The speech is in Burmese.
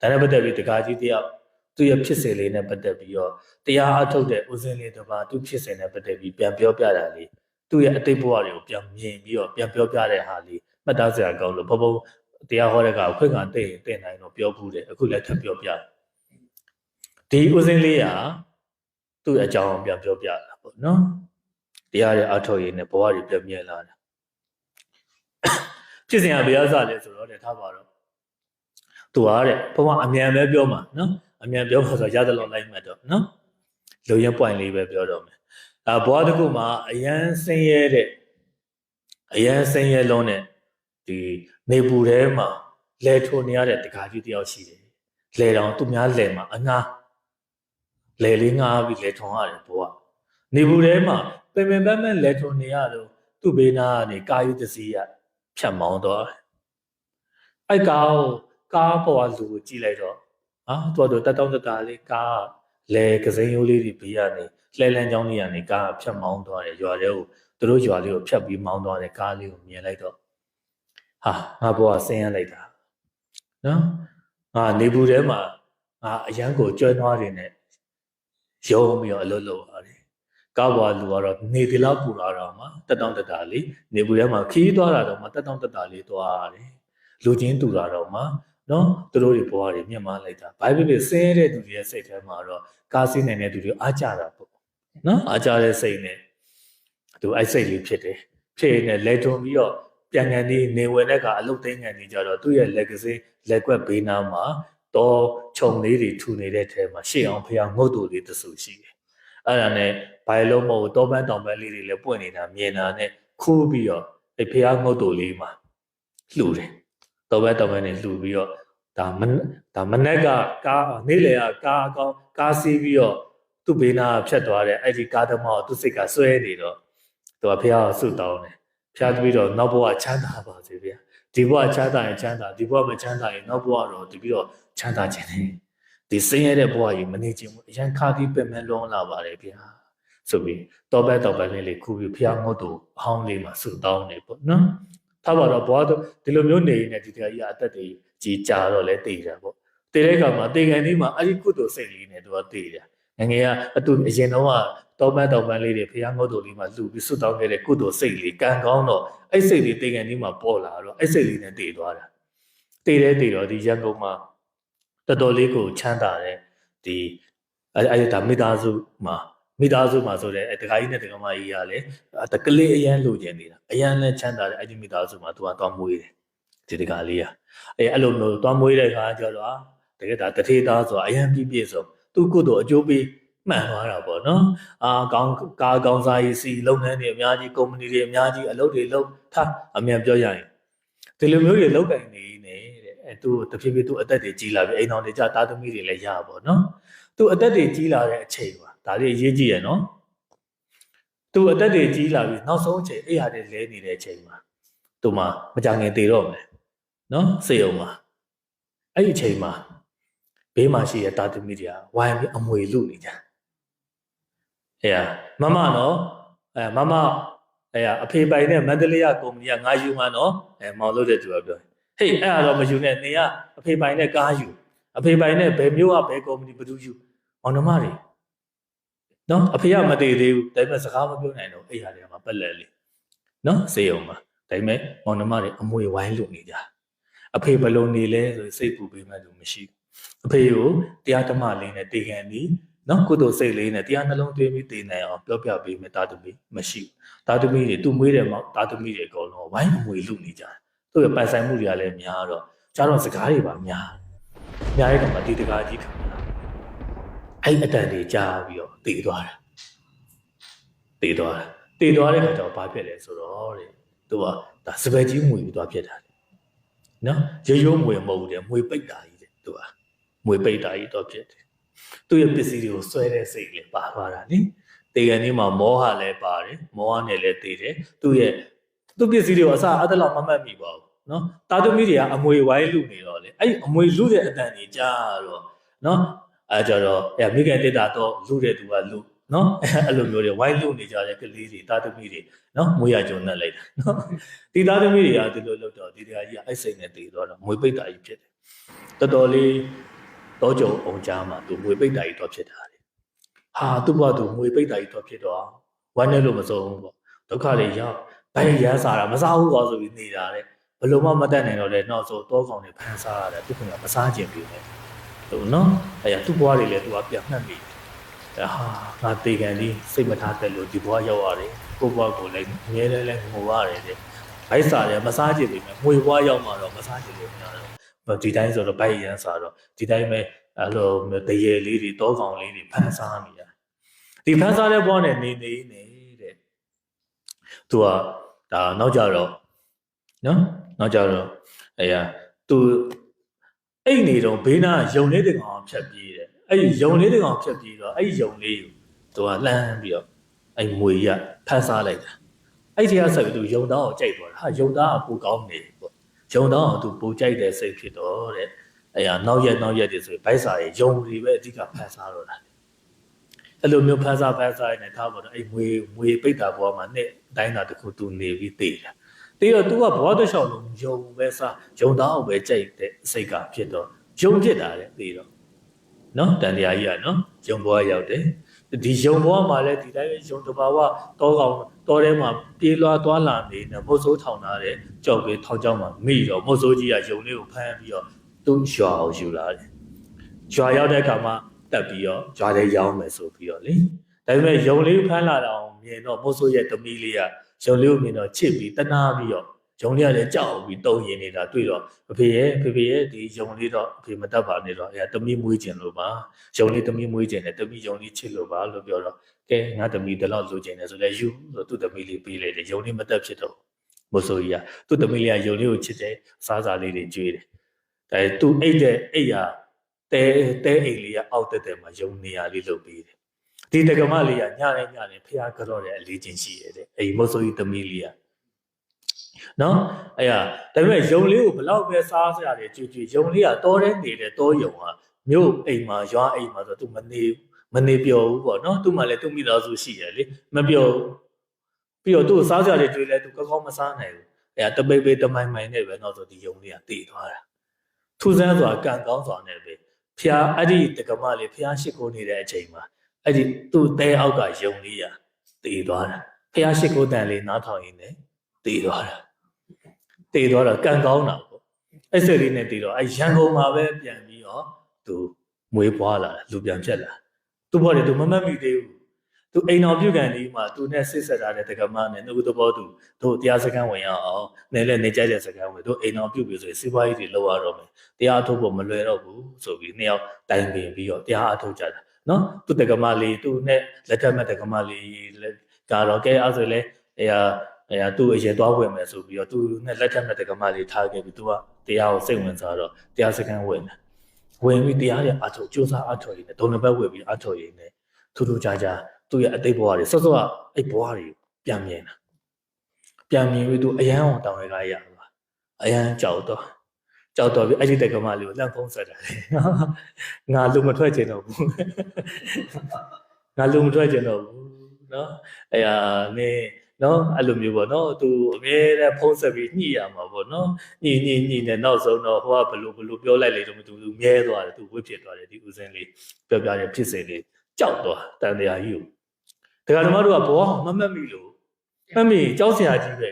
ဒါနဲ့ပတ်သက်ပြီးတကာကြီးတယောက်သူ့ရဲ့ဖြစ်စဉ်လေးနဲ့ပတ်သက်ပြီးတော့တရားအထုတ်တဲ့ဦးစင်းလေးတစ်ပါးသူ့ဖြစ်စဉ်နဲ့ပတ်သက်ပြီးပြန်ပြောပြတာလေးသူ့ရဲ့အတိတ်ဘဝတွေကိုပြန်မြင်ပြီးတော့ပြန်ပြောပြတဲ့ဟာလေးမှတ်သားစရာကောင်းလို့ဘဘတရားဟောတဲ့ကခွင့်ကတိတ်ရင်တင်နိုင်တော့ပြောဘူးတယ်အခုလည်းထပ်ပြောပြတယ်ဒီဦးစင်းလေးကသူ့အကြောင်းပြန်ပြောပြတာပေါ့နော်တရားရဲ့အထုတ်ရည်နဲ့ဘဝတွေပြန်မြင်လာတာဖြစ်စဉ်ကဘယ်အစလဲဆိုတော့တဲ့ထားပါတော့ သူကတဲ့ဘဝအမြန်ပဲပြောမှာနော်အမြန်ပြောမှာဆိုရသလောက်လိုက်မှတ်တော့နော်လုံရ point လေးပဲပြောတော့မယ်အဲဘဝတစ်ခုမှာအရန်ဆင်းရဲတဲ့အရန်ဆင်းရဲလုံးတဲ့ဒီနေပူထဲမှာလဲထိုးနေရတဲ့တကားကြီးတယောက်ရှိတယ်လဲတောင်သူများလဲမှာအငားလဲလေးငားပြီးလဲထုံရတယ်ဘဝနေပူထဲမှာပင်ပင်ပန်းပန်းလဲထုံနေရတော့သူ့ဘေးနားကနေကာယုတစီရဖြတ်မောင်းသွားတယ်အဲ့ကောင် ကားပေါ်ကလူကိုကြည့်လိုက်တော့ဟာသူကတော့တက်တောင်းတတာလေးကားလဲကစိမ်းရိုးလေးတွေဘေးကနေလှဲလန်းချောင်းလေးကနေကားဖြတ်မောင်းသွားတယ်ရွာထဲကိုသူတို့ရွာလေးကိုဖြတ်ပြီးမောင်းသွားတယ်ကားလေးကိုမြင်လိုက်တော့ဟာငါဘောကဆင်းရဲလိုက်တာနော်ငါနေဘူးထဲမှာငါအရန်ကိုကျွဲနွားတွေနဲ့ရုံးပြီးတော့အလုပ်လုပ်ရတယ်ကားပေါ်ကလူကတော့နေဒီလောက်ပူလာတော့မှတက်တောင်းတတာလေးနေဘူးထဲမှာခီးသွားတာတော့မှတက်တောင်းတတာလေးသွားရတယ်လူချင်းတူတာတော့မှ နော်သူတို့တွေဘဝတွေမြင့်မားလိုက်တာဘာဖြစ်ဖြစ်ဆင်းရဲတဲ့သူတွေရဲ့စိတ်ထဲမှာတော့ကားစီးနိုင်တဲ့သူတွေအားကြတာပေါ့နော်အားကြတဲ့စိတ်နဲ့သူအဲ့စိတ်လေးဖြစ်တယ်ဖြစ်နေလက်ထုံပြီးတော့ပြန်ကန်ဒီနေဝင်တဲ့ကအလုတ်သိမ်းကန်နေကြတော့သူ့ရဲ့လက်ကစေးလက်ကွက်ဘေးနားမှာတော့ခြုံလေးတွေထူနေတဲ့ထဲမှာရှေ့အောင်ဖျားငုတ်တူလေးတဆူရှိတယ်အဲ့ဒါနဲ့ဘာလို့မဟုတ်တောပန်းတောင်ပန်းလေးတွေလည်းပွင့်နေတာမြင်တာနဲ့ခိုးပြီးတော့အဲ့ဖျားငုတ်တူလေးမှာလှူတယ် တောပန်းတောင်ပန်းနဲ့လှူပြီးတော့ဒါမဒါမနက်ကကားနေ့လေကကားအကောင်ကားစီးပြီးတော့သူ့ဘေးနားဖြတ်သွားတဲ့အဲ့ဒီကားသမားကိုသူ့စိတ်ကဆွဲနေတော့သူကဖះကိုဆုတောင်းတယ်ဖះပြီးတော့နောက်ဘဝချမ်းသာပါစေဗျာဒီဘဝချမ်းသာရင်ချမ်းသာဒီဘဝမချမ်းသာရင်နောက်ဘဝတော့ဒီပြီးတော့ချမ်းသာခြင်းတယ်ဒီစင်းရတဲ့ဘဝကြီးမနေခြင်းဘူးအရန်ခါပြီးပြင်မဲ့လုံးလာပါတယ်ဗျာဆိုပြီးတောဘက်တောဘက်လေးလေးခုပြီးဖះငုတ်တူအဟောင်းလေးမှာဆုတောင်းနေပေါ့နော် ထားပါတော့ဘဝတော့ဒီလိုမျိုးနေနေဒီတရားကြီးအသက်တွေကြီးကြာတော့လဲတည်တယ်ပေါ့တည်တဲ့အခါမှာတေကန်လေးမှာအဲ့ဒီကုသိုလ်စိတ်လေးနဲ့သူကတည်တယ်ငငယ်ကအတူအရင်တော့ကတောပန်းတောပန်းလေးတွေဖះငုတ်တူလေးမှာလှူပြီးဆွတောင်းခဲ့တဲ့ကုသိုလ်စိတ်လေးကံကောင်းတော့အဲ့စိတ်လေးတေကန်လေးမှာပေါ်လာတော့အဲ့စိတ်လေးနဲ့တည်သွားတာတည်တဲ့တည်တော့ဒီရန်ကုန်မှာတော်တော်လေးကိုချမ်းသာတယ်ဒီအဲ့အဲ့ဒါမိသားစုမှာ မိသားစုမှာဆိုတဲ့တခါကြီးနဲ့တခါမကြီးကလည်းတကလေးအရန်လိုချင်နေတာအရန်လည်းချမ်းသာတယ်အဲ့ဒီမိသားစုမှာသူကသွားမွေးတယ်ဒီတကာလေးကအဲအဲ့လိုမျိုးသွားမွေးတဲ့ခါကျတော့တကယ်ဒါတထေသားဆိုတာအရန်ပြည့်ပြည့်စုံသူကုသိုလ်အကျိုးပေးမှန်သွားတာပေါ့နော်အာကောင်းကားကောင်းစားရေးစီလုပ်ငန်းတွေအများကြီးကုမ္ပဏီတွေအများကြီးအလုပ်တွေလုပ်ထားအမြန်ပြောရရင်ဒီလိုမျိုးတွေလောက်ကင်နေနေတဲ့အဲသူတဖြည်းဖြည်းသူအသက်တွေကြီးလာပြီအိမ်တော်တွေကြတာသမီတွေလည်းရပါတော့နော်သူအသက်တွေကြီးလာတဲ့အချိန်ပါ ဒါလေးအရေးကြီးရနော်သူအသက်တွေကြီးလာပြီနောက်ဆုံးအချိန်အဲ့ဟာတွေလဲနေတဲ့အချိန်မှာသူမှမကြငင်တည်တော့မယ်နော်စေအောင်မှာအဲ့ဒီအချိန်မှာဘေးမှာရှိတဲ့တာသမီတွေကဝိုင်းပြီးအမွေလူနေကြအဲမမနော်အဲမမအဲအဖေပိုင်တဲ့မန္တလေးကကုမ္ပဏီကငါယူမှာနော်အဲမောင်လို့တဲ့သူကပြောဟေးအဲ့ဒါတော့မယူနဲ့နေကအဖေပိုင်တဲ့ကားယူအဖေပိုင်တဲ့ဘယ်မျိုးကဘယ်ကုမ္ပဏီဘယ်သူယူမောင်နှမတွေ နော်အဖေကမတည်သေးဘူးဒါပေမဲ့စကားမပြောနိုင်တော့အဲ့ဟာတွေကမှပက်လက်လေးနော်စေအောင်မှာဒါပေမဲ့မောင်နှမတွေအမွေဝိုင်းလူနေကြအဖေဘယ်လိုနေလဲဆိုစိတ်ပူပေးမှလို့မရှိဘူးအဖေကိုတရားဓမ္မလေးနဲ့တေခံပြီးနော်ကုသိုလ်စိတ်လေးနဲ့တရားနှလုံးသွင်းပြီးတည်နိုင်အောင်ပြောပြပေးမယ်တာသမီမရှိဘူးတာသမီတွေသူ့မွေးတယ်မောက်တာသမီတွေအကုန်လုံးဝိုင်းအမွေလူနေကြတယ်သူ့ရဲ့ပိုင်ဆိုင်မှုတွေကလည်းများတော့ကြားတော့စကားတွေပါများများတဲ့ကမှာဒီတကားကြီးခံတာ အဲ့အတန်တွေကြားပြီးတော့တည်သွားတာတည်သွားတာတည်သွားတဲ့ခါကျတော့ဘာဖြစ်လဲဆိုတော့တဲ့သူကဒါစပယ်ကြီးမွေပြီးသွားဖြစ်တာနော်ရိုးရိုးမွေမဟုတ်ဘူးတဲ့မွေပိတ်တာကြီးတဲ့သူကမွေပိတ်တာကြီးတော့ဖြစ်တယ်သူ့ရဲ့ပစ္စည်းတွေကိုဆွဲတဲ့စိတ်လည်းပါသွားတာနိတေကန်ဒီမှာမောဟလည်းပါတယ်မောဟနဲ့လည်းတည်တယ်သူ့ရဲ့သူ့ပစ္စည်းတွေကိုအစအသလောက်မမှတ်မိပါဘူးနော်တာသမီတွေကအမွေဝိုင်းလူနေတော့လေအဲ့အမွေလူတဲ့အတန်ကြီးကြားတော့နော် အဲကြတော့အဲမိခင်တက်တာတော့လူတဲ့သူကလူနော်အဲ့လိုမျိုးတွေဝိုင်းလူနေကြတဲ့ကလေးတွေတာသမီတွေနော်မွေရကြုံနဲ့လိုက်တာနော်ဒီတာသမီတွေကဒီလိုလုပ်တော့ဒီတရားကြီးကအဲ့စိတ်နဲ့တည်တော့တော့မွေပိတ်တာကြီးဖြစ်တယ်တော်တော်လေးတောကြုံအောင်ကြားမှာသူမွေပိတ်တာကြီးတော့ဖြစ်တာလေဟာသူ့ဘဝသူမွေပိတ်တာကြီးတော့ဖြစ်တော့ဝမ်းနဲ့လို့မစုံဘူးပေါ့ဒုက္ခတွေရောက်ဘယ်ရမ်းစားတာမစားဘူးကောဆိုပြီးနေတာလေဘယ်လိုမှမတတ်နိုင်တော့လေနောက်ဆိုတောကောင်တွေဖန်စားရတယ်သူကမစားခြင်းပြီ လေသူနော်အဲ့ရသူ့ဘဝတွေလည်းသူကပြန်နှက်ပြီဟာငါတေကန်ဒီစိတ်မထားတဲ့လို့ဒီဘဝရောက်ရတယ်ကိုယ့်ဘဝကိုလည်းအများလည်းလည်းငိုရတယ်တဲ့ဘိုက်စားတယ်မစားခြင်းပြီမွေဘဝရောက်မှတော့မစားခြင်းလို့မရတော့ဒီတိုင်းဆိုတော့ဘိုက်ရမ်းစားတော့ဒီတိုင်းပဲအဲ့လိုတရေလေးတွေတောကောင်လေးတွေဖန်စားနေရဒီဖန်စားတဲ့ဘဝနဲ့နေနေနေတဲ့သူကဒါနောက်ကြတော့နော်နောက်ကြတော့အဲ့ရသူ အဲ့နေတော့ဘေးနာယုံလေးတကောင်ဖြတ်ပြေးတယ်အဲ့ဒီယုံလေးတကောင်ဖြတ်ပြေးတော့အဲ့ဒီယုံလေးကိုသူကလှမ်းပြီးတော့အဲ့မွေရဖန်စားလိုက်တာအဲ့ဒီကဆက်ပြီးသူယုံသားကိုကြိုက်သွားတာဟာယုံသားကပူကောင်းနေပေါ့ယုံသားကိုသူပူကြိုက်တဲ့စိတ်ဖြစ်တော့တဲ့အဲ့ရနောက်ရက်နောက်ရက်တွေဆိုရင်ဗိုက်စာရေယုံတွေပဲအဓိကဖန်စားတော့တာအဲ့လိုမျိုးဖန်စားဖန်စားနေထားပါတော့အဲ့မွေမွေပိတ်တာဘောမှာနဲ့တိုင်းတာတစ်ခုသူနေပြီးတည်တာ ပြီးတော့ तू ကဘောတစ်လျှောက်လုံးယုံပဲစားယုံသားကိုပဲကြိုက်တဲ့စိတ်ကဖြစ်တော့ယုံဖြစ်တာလေပြီးတော့နော်တန်တရားကြီးကနော်ယုံဘောရောက်တယ်ဒီယုံဘောမှာလည်းဒီတိုင်းပဲယုံတဘာဝတောကောင်တောထဲမှာပြေးလွှားသွားလာနေတယ်မုတ်ဆိုးထောင်ထားတယ်ကြောက်ပြီးထောင်ချောင်းမှာမိတော့မုတ်ဆိုးကြီးကယုံလေးကိုဖမ်းပြီးတော့သူ့ရွာအောင်ယူလာတယ်ရွာရောက်တဲ့အခါမှာတက်ပြီးတော့ရွာထဲရောက်မယ်ဆိုပြီးတော့လေဒါပေမဲ့ယုံလေးဖမ်းလာတော့မြင်တော့မုတ်ဆိုးရဲ့သမီးလေးက ယုံလေးကိုမြင်တော့ချစ်ပြီးတနာပြီးတော့ယုံလေးကလည်းကြောက်ပြီးတုံရင်နေတာတွေ့တော့အဖေရဲ့ဖေဖေရဲ့ဒီယုံလေးတော့အဖေမတတ်ပါနဲ့တော့အဲတမီးမွေးကျင်လို့ပါယုံလေးတမီးမွေးကျင်တယ်တမီးယုံလေးချစ်လို့ပါလို့ပြောတော့ကဲငါတမီးဒီလောက်လိုချင်တယ်ဆိုလဲယူဆိုသူ့တမီးလေးပေးလိုက်တယ်ယုံလေးမတတ်ဖြစ်တော့မဆိုကြီးကသူ့တမီးလေးကယုံလေးကိုချစ်တယ်စားစားလေးတွေကျွေးတယ်ဒါသူအိတ်တဲ့အိတ်ရတဲတဲအိတ်လေးကအောက်တက်တယ်မှာယုံနေရလေးလုပ်ပေးတယ် ဒီတက္ကမလေးကညနေညနေဖះကြော့တဲ့အလေးချင်းရှိရတဲ့အဲ့ဒီမဆိုကြီးတမီးလေးကနော်အဲ့ရဒါပေမဲ့ယုံလေးကိုဘလောက်ပဲစားစရာတွေကြွကြွယုံလေးကတောထဲနေတဲ့တောယုံကမြို့အိမ်မှာရွာအိမ်မှာဆိုသူမနေမနေပြောဘူးပေါ့နော်သူ့မှာလည်းသူ့မိသားစုရှိရလေမပြောပြီးတော့သူ့စားစရာတွေတွေ့လဲသူကောင်းကောင်းမစားနိုင်ဘူးအဲ့ဒါတပိတ်ပိတ်တမိုင်မိုင်နဲ့ပဲတော့ဆိုဒီယုံလေးကတည်သွားတာထူးဆန်းစွာကံကောင်းစွာနဲ့ပဲဖျားအဲ့ဒီတက္ကမလေးဖျားရှိခိုးနေတဲ့အချိန်မှာ အဲ့ဒီသူ့တဲအောက်ကယုံလေးကတည်သွားတာဖျားရှိခိုးတန်လေးနားထောင်ရင်းနဲ့တည်သွားတာတည်သွားတော့ကံကောင်းတာပေါ့အဲ့စက်လေးနဲ့တည်တော့အဲ့ရန်ကုန်မှာပဲပြန်ပြီးတော့သူမွေးပွားလာလူပြန်ဖြစ်လာသူ့ဘော်တယ်သူမမတ်မိသေးဘူးသူအိမ်တော်ပြုတ်ကန်လေးမှာသူနဲ့ဆစ်ဆက်ထားတဲ့တက္ကမနဲ့နှုတ်သဘောသူတို့တရားစခန်းဝင်ရအောင်နေလဲနေကြတဲ့စခန်းဝင်တို့အိမ်တော်ပြုတ်ပြီးဆိုရင်စီးပွားရေးတွေလောက်ရတော့မယ်တရားအထုတ်ဖို့မလွယ်တော့ဘူးဆိုပြီးနှစ်ယောက်တိုင်ပင်ပြီးတော့တရားအထုတ်ကြတာ နော်သူတက္ကမလေးသူနဲ့လက်ထက်မဲ့တက္ကမလေးကတော့ကဲအဲ့ဆိုလေအဲအဲသူ့အရင်သွားဝင်မယ်ဆိုပြီးတော့သူနဲ့လက်ထက်မဲ့တက္ကမလေးထားခဲ့ပြီးသူကတရားကိုစိတ်ဝင်စားတော့တရားစခန်းဝင်တယ်ဝင်ပြီးတရားတွေအထုတ်စူးစမ်းအထုတ်ရင်းနဲ့ဒုံနဘက်ဝင်ပြီးအထုတ်ရင်းနဲ့ထူးထူးခြားခြားသူ့ရဲ့အတိတ်ဘဝတွေစောစောကအဲ့ဘဝတွေပြန်မြင်တာပြန်မြင်ပြီးသူအယံအောင်တောင်းရကားရပါအယံကြောက်တော့ ကြောက်တော့ပြီအဲ့ဒီတက္ကမလေးကိုလန့်ဖုံးဆက်တာလေငါလူမထွက်ချင်တော့ဘူးငါလူမထွက်ချင်တော့ဘူးနော်အဲ့ဟာနင်းနော်အဲ့လိုမျိုးပေါ့နော်သူအမြဲတမ်းဖုံးဆက်ပြီးညှိရမှာပေါ့နော်ညှိညှိညှိနဲ့နောက်ဆုံးတော့ဟိုကဘလို့ဘလို့ပြောလိုက်လေတော့မသူသူမြဲသွားတယ်သူဝှက်ဖြစ်သွားတယ်ဒီဦးစင်းလေးပြောပြတယ်ဖြစ်စေလေးကြောက်သွားတန်တရာကြီးကိုဒကာဓမ္မတို့ကဘောမမတ်မိလို့မမတ်မိကြောက်စရာကြီးပဲ